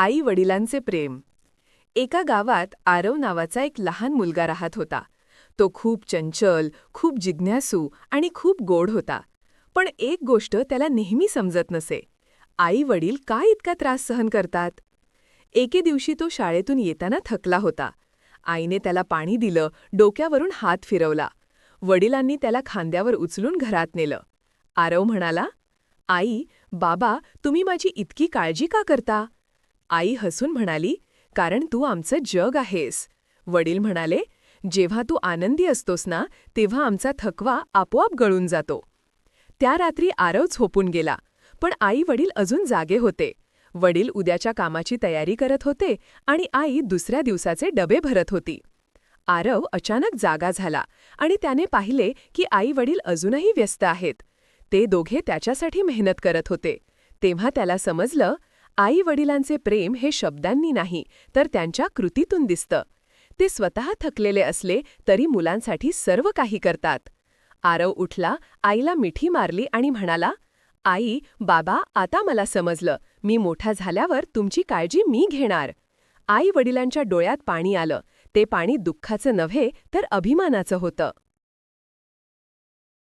आई वडिलांचे प्रेम. एका गावात आरव नावाचा एक लहान मुलगा राहत होता. तो खूप चंचल खूप जिज्ञासू आणि खूप गोड होता. पण एक गोष्ट त्याला नेहमी समजत नसे. आई वडील का इतका त्रास सहन करतात? एके दिवशी तो शाळेतून येताना थकला होता. आईने त्याला पाणी दिलं डोक्यावरून हात फिरवला. वडिलांनी त्याला खांद्यावर उचलून घरात नेलं. आरव म्हणाला आई बाबा तुम्ही माझी इतकी काळजी का करता? आई हसून म्हणाली कारण तू आमचं जग आहेस. वडील म्हणाले जेव्हा तू आनंदी असतोस ना तेव्हा आमचा थकवा आपोआप गळून जातो. त्या रात्री आरव झोपून गेला पण आई वडील अजून जागे होते. वडील उद्याच्या कामाची तयारी करत होते आणि आई दुसऱ्या दिवसाचे डबे भरत होती. आरव अचानक जागा झाला आणि त्याने पाहिले की आई वडील अजूनही व्यस्त आहेत. ते दोघे त्याच्यासाठी मेहनत करत होते. तेव्हा त्याला समजलं आई वडिलांचे प्रेम हे शब्दांनी नाही तर त्यांच्या कृतीतून दिसतं. ते स्वतः थकलेले असले तरी मुलांसाठी सर्व काही करतात. आरव उठला आईला मिठी मारली आणि म्हणाला आई बाबा आता मला समजलं. मी मोठा झाल्यावर तुमची काळजी मी घेणार. आई वडिलांच्या डोळ्यात पाणी आलं. ते पाणी दुःखाचं नव्हे तर अभिमानाचं होतं.